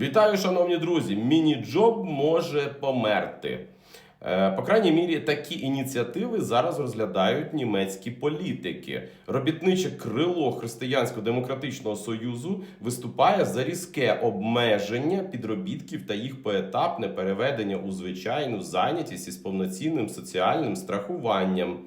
Вітаю, шановні друзі! Міні-джоб може померти. Е, По крайній мірі, такі ініціативи зараз розглядають німецькі політики. Робітниче крило Християнсько-демократичного союзу виступає за різке обмеження підробітків та їх поетапне переведення у звичайну зайнятість із повноцінним соціальним страхуванням.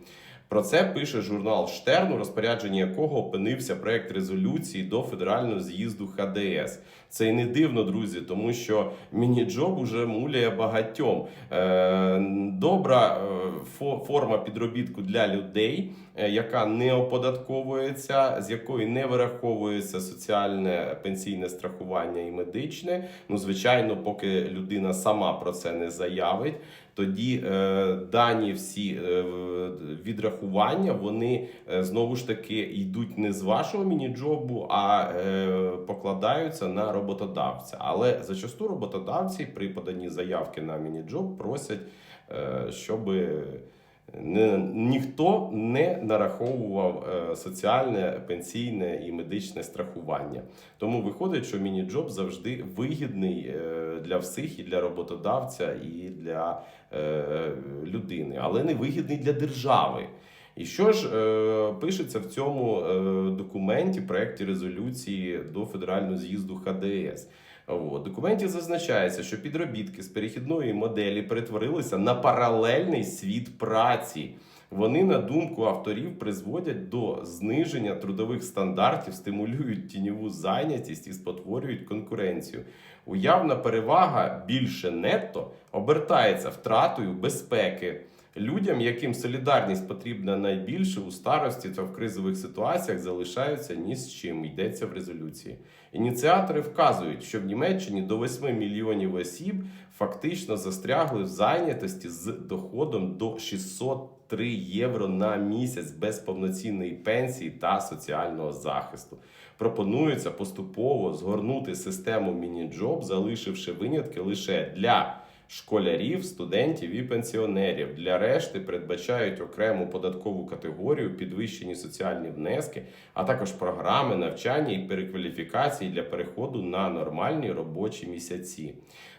Про це пише журнал Штерн, у розпорядженні якого опинився проект резолюції до федерального з'їзду ХДС. Це й не дивно, друзі, тому що міні-джоб уже муляє багатьом. Е, Добра е, фо- форма підробітку для людей, е, яка не оподатковується, з якої не вираховується соціальне пенсійне страхування і медичне. Ну, звичайно, поки людина сама про це не заявить. Тоді е, дані всі е, відрахування вони е, знову ж таки йдуть не з вашого міні-джобу, а е, покладаються на роботодавця. Але зачасту роботодавці при поданні заявки на міні-джоб просять, е, щоб ніхто не нараховував е, соціальне, пенсійне і медичне страхування. Тому виходить, що міні-джоб завжди вигідний е, для всіх, і для роботодавця, і для е, людини, але не вигідний для держави. І що ж е, пишеться в цьому е, документі, проєкті резолюції до федерального з'їзду ХДС? В документі зазначається, що підробітки з перехідної моделі перетворилися на паралельний світ праці. Вони, на думку авторів, призводять до зниження трудових стандартів, стимулюють тіньову зайнятість і спотворюють конкуренцію. Уявна перевага більше нетто обертається втратою безпеки. Людям, яким солідарність потрібна найбільше у старості та в кризових ситуаціях, залишаються ні з чим, йдеться в резолюції. Ініціатори вказують, що в Німеччині до 8 мільйонів осіб фактично застрягли в зайнятості з доходом до 603 євро на місяць без повноцінної пенсії та соціального захисту. Пропонується поступово згорнути систему міні-джоб, залишивши винятки лише для школярів, студентів і пенсіонерів. Для решти передбачають окрему податкову категорію, підвищені соціальні внески, а також програми навчання і перекваліфікації для переходу на нормальні робочі місяці.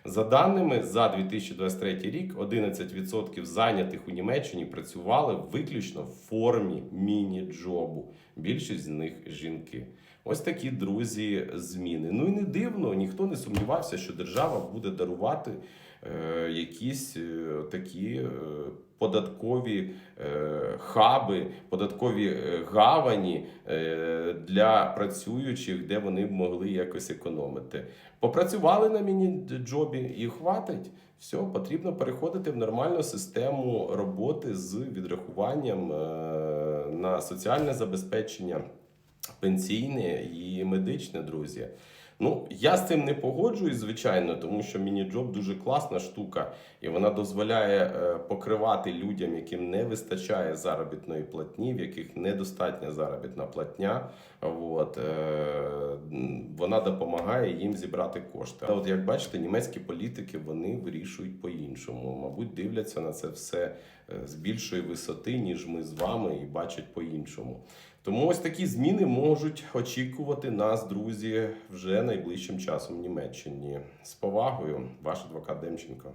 За даними за 2023 рік, 11% зайнятих у Німеччині працювали виключно в формі міні-джобу. Більшість з них жінки. Ось такі друзі зміни. Ну і не дивно, ніхто не сумнівався, що держава буде дарувати е, якісь е, такі е, податкові е, хаби, податкові е, гавані е, для працюючих, де вони б могли якось економити. Попрацювали на міні-джобі і хватить. Все, потрібно переходити в нормальну систему роботи з відрахуванням е, на соціальне забезпечення пенсійне і медичне, друзі. Ну, я з цим не погоджуюсь, звичайно, тому що міні-джоб дуже класна штука, і вона дозволяє е, покривати людям, яким не вистачає заробітної платні, в яких недостатня заробітна платня. От, е, вона допомагає їм зібрати кошти. А от як бачите, німецькі політики вони вирішують по-іншому. Мабуть, дивляться на це все е, з більшої висоти, ніж ми з вами, і бачать по-іншому. Тому ось такі зміни можуть очікувати нас, друзі, вже найближчим часом в Німеччині. З повагою, ваш адвокат Демченко.